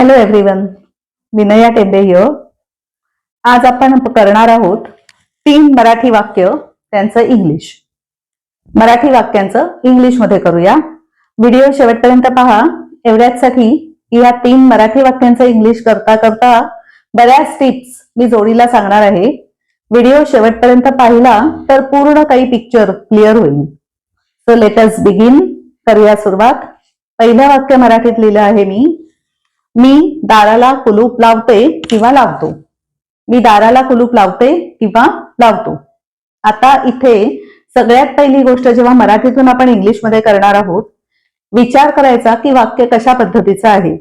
Hello everyone Vinaya Tembe here आज आपण करणार आहोत तीन मराठी वाक्य त्यांचं इंग्लिश मराठी वाक्यांचं इंग्लिशमध्ये करूया. व्हिडिओ शेवटपर्यंत पहा. एवढ्याचसाठी या तीन मराठी वाक्यांचं इंग्लिश करता करता बऱ्याच टिप्स मी जोडीला सांगणार आहे. व्हिडिओ शेवटपर्यंत पाहिला तर पूर्ण काही पिक्चर क्लिअर होईल. सो लेटस बिगिन करूया सुरुवात. पहिलं वाक्य मराठीत लिहिलं आहे मी. मी दाराला कुलूप लावते किंवा लावतो. मी दाराला कुलूप लावते किंवा लावतो. आता इथे सगळ्यात पहिली गोष्ट जेव्हा मराठीतून आपण इंग्लिशमध्ये करणार आहोत विचार करायचा की वाक्य कशा पद्धतीचं आहे.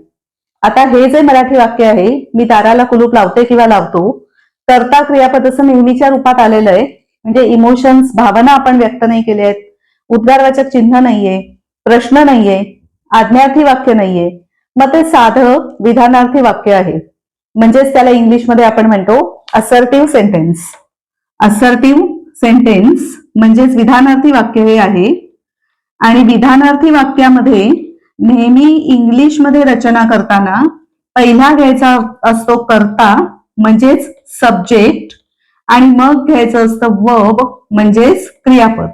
आता हे जे मराठी वाक्य आहे मी दाराला कुलूप लावते किंवा लावतो करता क्रियापद असं नेहमीच्या रूपात आलेलं आहे. म्हणजे इमोशन्स भावना आपण व्यक्त नाही केल्या आहेत. उद्गारवाचक चिन्ह नाहीये प्रश्न नाहीये आज्ञार्थी वाक्य नाहीये. मग ते साधं विधानार्थी वाक्य आहे. म्हणजेच त्याला इंग्लिशमध्ये आपण म्हणतो असर्टिव्ह सेंटेन्स असर्टिव्ह सेंटेन्स म्हणजेच विधानार्थी वाक्य हे आहे. आणि विधानार्थी वाक्यामध्ये नेहमी इंग्लिशमध्ये रचना करताना पहिला घ्यायचा असतो करता म्हणजेच सब्जेक्ट आणि मग घ्यायचं असतं वर्ब म्हणजेच क्रियापद.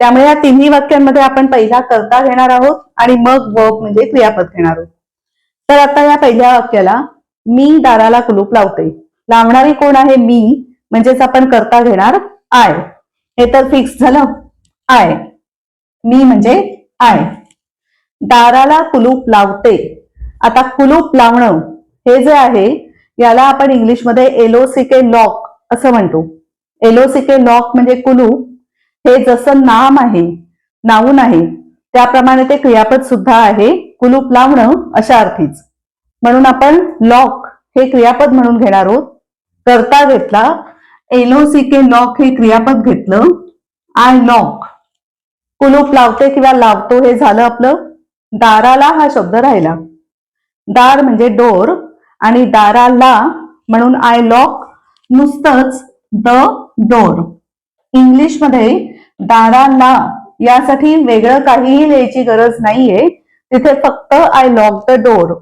त्यामुळे या तिन्ही वाक्यांमध्ये आपण पहिला करता घेणार आहोत आणि मग वर्ब म्हणजे क्रियापद घेणार आहोत. तर आता या पहिल्या वाक्याला मी दाराला कुलूप लावते. लावणारी कोण आहे? मी. म्हणजेच आपण करता घेणार आय. हे तर फिक्स झालं. आय. मी म्हणजे आय. दाराला कुलूप लावते. आता कुलूप लावणं हे जे आहे याला आपण इंग्लिशमध्ये एलोसिके लॉक असं म्हणतो. एलोसिके लॉक म्हणजे कुलूप. हे जसं नाम आहे नाऊन आहे त्याप्रमाणे ते क्रियापद सुद्धा आहे. कुलूप लावणं अशा अर्थीच म्हणून आपण लॉक हे क्रियापद म्हणून घेणार आहोत. करता घेतला. एलोसिके लॉक हे क्रियापद घेतलं. I lock. कुलूप लावते किंवा लावतो हे झालं आपलं. दाराला हा शब्द राहिला. दार म्हणजे डोर आणि दाराला म्हणून आय लॉक नुसतंच द डोर. इंग्लिशमध्ये दाराला यासाठी वेगळं काहीही लिहायची गरज नाहीये. तिथे फक्त आय लॉक द डोर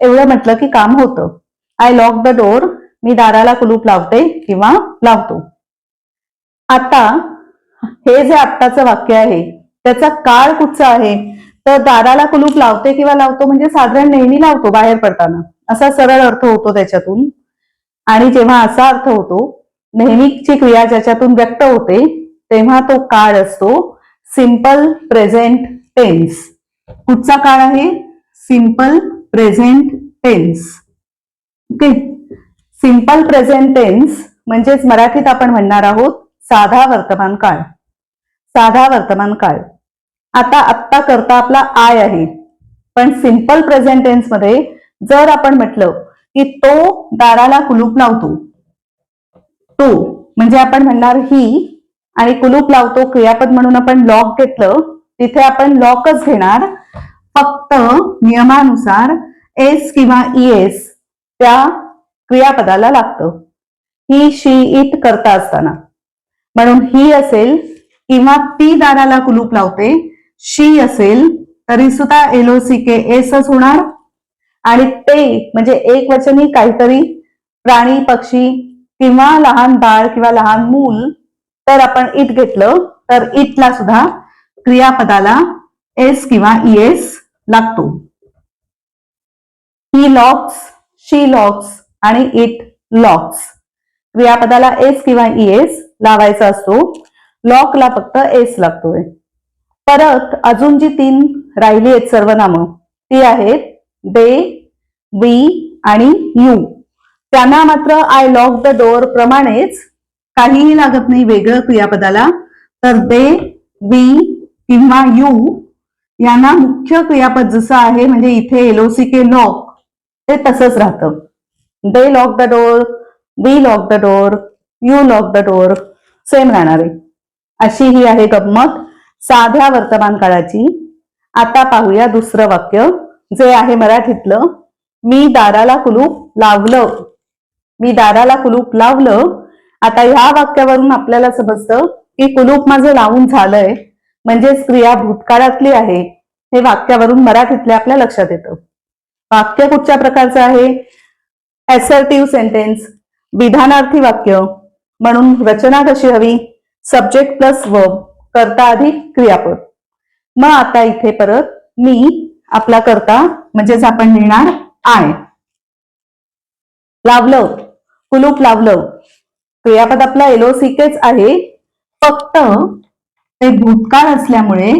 एवढं म्हटलं की काम होतं. आय लॉक द डोर मी दाराला कुलूप लावते किंवा लावतो. आता हे जे आत्ताचं वाक्य आहे त्याचा काळ कुठचा आहे? तर दाराला कुलूप लावते किंवा लावतो म्हणजे साधारण नेहमी लावतो बाहेर पडताना. असा सरळ अर्थ होतो त्याच्यातून. आणि जेव्हा असा अर्थ होतो नेहमीची क्रिया ज्याच्यातून व्यक्त होते तेव्हा तो काळ असतो. सिंपल प्रेझेंट टेन्स कुठचा काळ आहे? Simple present tense okay simple present tense म्हणजेच मराठीत आपण म्हणणार आहोत साधा वर्तमान काळ. साधा वर्तमान काळ. आता आत्ता करता आपला आय आहे. पण सिंपल प्रेझेंट टेन्समध्ये जर आपण म्हटलं की तो दाराला कुलूप लावतो तो म्हणजे आपण म्हणणार ही आणि कुलूप लावतो क्रियापद म्हणून आपण लॉक घेतलं तिथे आपण लॉकच घेणार. फक्त नियमानुसार एस किंवा एस त्या क्रियापदाला लागतं. ही शी इत करता असताना. म्हणून ही असेल किंवा ती दाराला कुलूप लावते शी असेल तरी सुद्धा एलओसी के एसच होणार. आणि ते म्हणजे एक वचनी काहीतरी प्राणी पक्षी किंवा लहान बाळ किंवा लहान मूल तर आपण इट घेतलं तर इटला सुद्धा क्रियापदाला एस किंवा ईएस लागतो. ही लॉक्स शी लॉक्स आणि इट लॉक्स क्रियापदाला एस किंवा इएस लावायचा असतो. लॉकला फक्त एस लागतोय. परत अजून जी तीन राहिली आहेत सर्वनामं ती आहेत दे वी आणि यू त्यांना मात्र आय लॉक द डोअर प्रमाणेच काहीही लागत नाही वेगळं क्रियापदाला. तर दे वी किंवा यू यांना मुख्य क्रियापद जसं आहे म्हणजे इथे एलओसी के लॉक ते तसंच राहतं. They lock the door we lock the door you lock the door same राहणार आहे. अशी ही आहे गंमत साध्या वर्तमान काळाची. आता पाहूया दुसरं वाक्य जे आहे मराठीतलं मी दाराला कुलूप लावलं. मी दाराला कुलूप लावलं आता ह्या वाक्यावरून आपल्याला समजतं की कुलूप माझं लावून झालंय म्हणजेच क्रिया भूतकाळातली आहे हे वाक्यावरून मराठीतल्या आपल्या लक्षात येतं. वाक्य कुठच्या प्रकारचं आहे? एसर्टिव्ह सेंटेन्स विधानार्थी वाक्य म्हणून रचना कशी हवी? सब्जेक्ट प्लस वर्ब करता अधिक क्रियापद. मग आता इथे परत मी आपला करता म्हणजेच आपण लिहिणार आय. लावलं कुलूप लावलं क्रियापद आपला एलओसीकेच आहे. फक्त ते भूतकाळ असल्यामुळे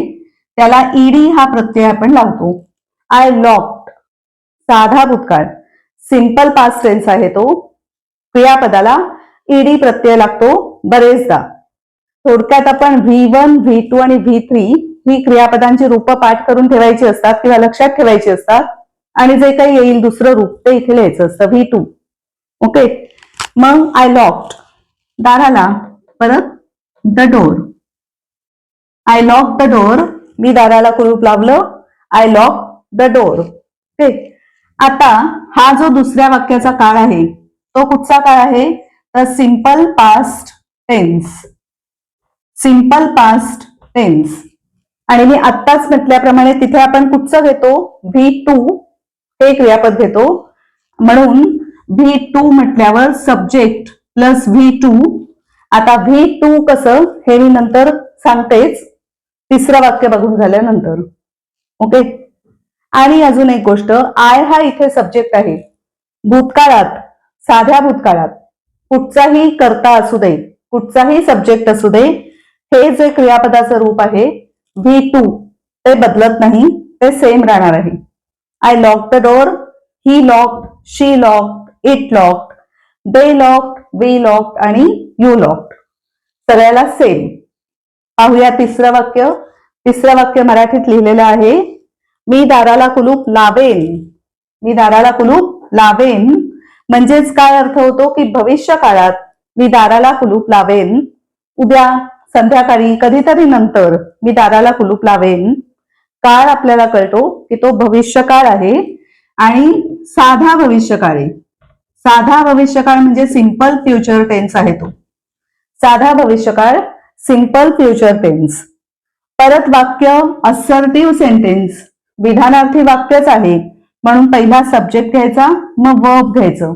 त्याला ईडी हा प्रत्यय आपण लावतो. आय लॉक्ड साधा भूतकाळ. सिंपल पास्ट टेन्स आहे तो. क्रियापदाला ईडी प्रत्यय लागतो बरेचदा. थोडक्यात आपण व्ही वन व्ही टू आणि व्ही थ्री ही क्रियापदांची रूप पाठ करून ठेवायची असतात किंवा लक्षात ठेवायची असतात. आणि जे काही येईल दुसरं रूप ते इथे लिहायचं असतं. व्ही टू ओके मग आय लॉक्ड दाराला परत the door I lock the door मी दाराला कुलूप लावलं. I lock the door okay आता हा जो दुसऱ्या वाक्याचा काळ आहे तो कुठचा काळ आहे? तर simple past tense simple past tense आणि मी आत्ताच म्हटल्याप्रमाणे तिथे आपण कुठचं घेतो? व्ही टू हे क्रियापद घेतो. म्हणून व्ही टू म्हटल्यावर सब्जेक्ट प्लस व्ही टू. आता व्ही टू कसं? हे मी नंतर सांगतेच. तिसरं वाक्य बघून झाल्यानंतर. ओके? आणि अजून एक गोष्ट आय हा इथे सब्जेक्ट आहे. भूतकाळात साध्या भूतकाळात कुठचाही करता असू दे कुठचाही सब्जेक्ट असू दे हे जे क्रियापदाचं रूप आहे व्ही टू ते बदलत नाही ते सेम राहणार आहे. I lock the door he lock she lock it lock they lock we locked आणि यू लॉक्ड सगळ्याला सेम पाहूया तिसरं वाक्य. तिसरं वाक्य मराठीत लिहिलेलं आहे मी दाराला कुलूप लावेन. मी दाराला कुलूप लावेन. म्हणजेच काय अर्थ होतो की भविष्य काळात मी दाराला कुलूप लावेन. उद्या संध्याकाळी कधीतरी नंतर मी दाराला कुलूप लावेन. काळ आपल्याला कळतो की तो भविष्यकाळ आहे आणि साधा भविष्यकाळ. आहे साधा भविष्यकाळ म्हणजे सिंपल फ्युचर टेन्स आहे तो. साधा भविष्यकाळ सिंपल फ्युचर टेन्स परत वाक्य असर्टिव्ह सेंटेन्स विधानार्थी वाक्यच आहे. म्हणून पहिला सब्जेक्ट घ्यायचा मग वर्ब घ्यायचं.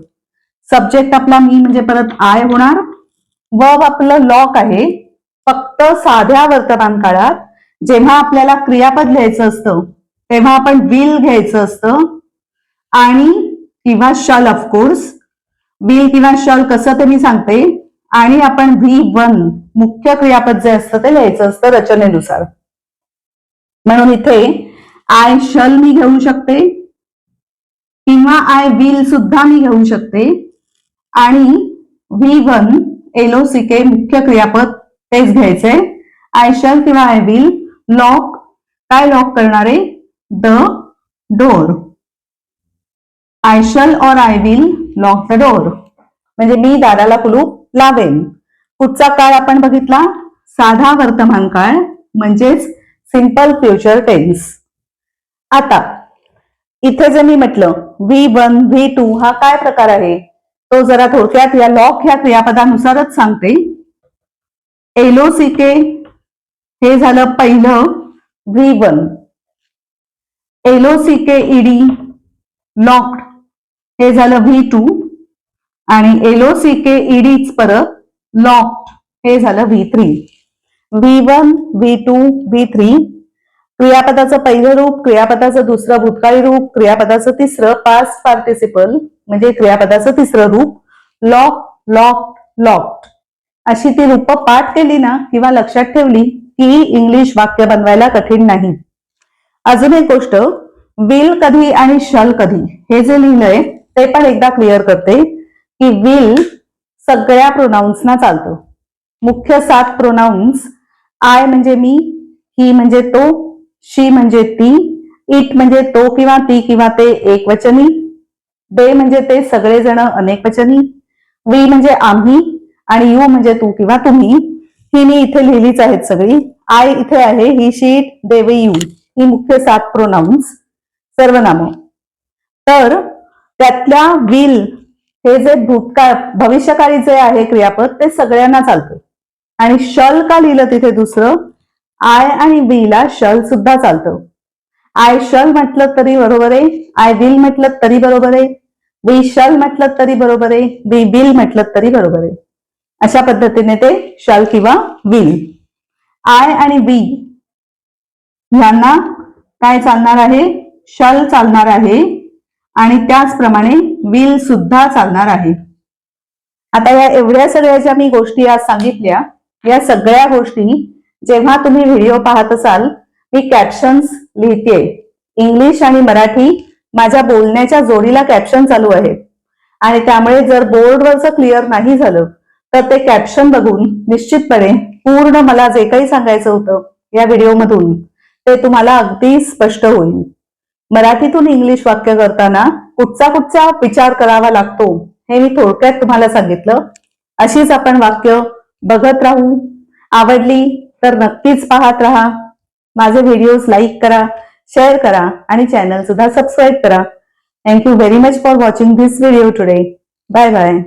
सब्जेक्ट आपला मी म्हणजे परत आय होणार. वर्ब आपलं लॉक आहे. फक्त साध्या वर्तमान काळात जेव्हा आपल्याला क्रियापद लिहायचं असतं तेव्हा आपण विल घ्यायचं असतं. आणि किंवा शल ऑफकोर्स बिल किंवा शल कसं ते मी सांगते. आणि आपण व्ही वन मुख्य क्रियापद जे असतं ते लिहायचं असतं रचनेनुसार. म्हणून इथे आय शल मी घेऊ शकते. किंवा आय विल सुद्धा मी घेऊ शकते. आणि व्ही वन एलओसीके मुख्य क्रियापद तेच घ्यायचे. आय शल किंवा आय विल लॉक काय लॉक करणारे? The door I shall or I will lock the door म्हणजे मी दाराला कुलूप लावेन. पुढचा काळ आपण बघितला साधा वर्तमान काळ म्हणजेच सिंपल फ्युचर टेन्स आता इथे जे मी म्हटलं व्ही वन व्ही टू हा काय प्रकार आहे? तो जरा थोडक्यात या लॉक ह्या क्रियापदानुसारच सांगते. एलओसीके हे झालं पहिलं V one L O C K E D locked हे झालं व्ही टू आणि एलओसीके ईडीच परत लॉक्ड हे झालं V three V one V two V three क्रियापदाचं पहिलं रूप क्रियापदाचं दुसरं भूतकाळी रूप क्रियापदाचं तिसरं पास्ट पार्टिसिपल म्हणजे क्रियापदाचं तिसरं रूप लॉक लॉक लॉक्ड अशी ती रूप पाठ केली ना किंवा लक्षात ठेवली की इंग्लिश वाक्य बनवायला कठीण नाही. अजून एक गोष्ट विल कधी आणि शल कधी. हे जे लिहिलंय ते पण एकदा क्लिअर करते की विल सगळ्या प्रोनाऊन्सना चालतं. मुख्य सात प्रोनाऊन्स आय म्हणजे मी ही म्हणजे तो शी म्हणजे ती इट म्हणजे तो किंवा ती किंवा ते एक वचनी दे म्हणजे ते सगळेजण अनेक वचनी वी म्हणजे आम्ही आणि यू म्हणजे तू किंवा तुम्ही ही मी इथे लिहिलीच आहेत सगळी. आय इथे आहे ही शीट देव यू ही मुख्य सात प्रोनाऊन्स सर्वनाम. तर त्यातल्या विल हे जे भूतकाळ भविष्यकाळी जे आहे क्रियापद ते सगळ्यांना चालतं आणि शल का लिहिलं तिथे दुसरं? आय आणि बीला शल सुद्धा चालतं. आय शल म्हटलं तरी बरोबर आहे. आय विल म्हटलं तरी बरोबर आहे. वी शल म्हटलं तरी बरोबर आहे. वी विल म्हटलं तरी बरोबर आहे. अशा पद्धतीने ते शल किंवा विल आय आणि वी यांना काय चालणार आहे? शल चालणार आहे. आणि त्याचप्रमाणे विल सुद्धा चालणार आहे. आता या एवढ्या सगळ्या ज्या मी गोष्टी आज सांगितल्या या सगळ्या गोष्टी जेव्हा तुम्ही व्हिडिओ पाहत असाल मी कॅप्शन्स लिहिते इंग्लिश आणि मराठी माझ्या बोलण्याच्या जोडीला कॅप्शन चालू आहेत आणि त्यामुळे जर बोर्डवरचं क्लिअर नाही झालं तर ते कॅप्शन बघून निश्चितपणे पूर्ण मला जे काही सांगायचं होतं या व्हिडिओमधून ते तुम्हाला अगदी स्पष्ट होईल. मराठीतून इंग्लिश वाक्य करताना कुठचा कुठचा विचार करावा लागतो हे मी थोडक्यात तुम्हाला सांगितलं. अशीच आपण वाक्य बघत राहू. आवडली तर नक्कीच पाहत राहा. माझे व्हिडिओज लाईक करा शेअर करा आणि चॅनल सुद्धा सबस्क्राईब करा. Thank you very much for watching this video today bye bye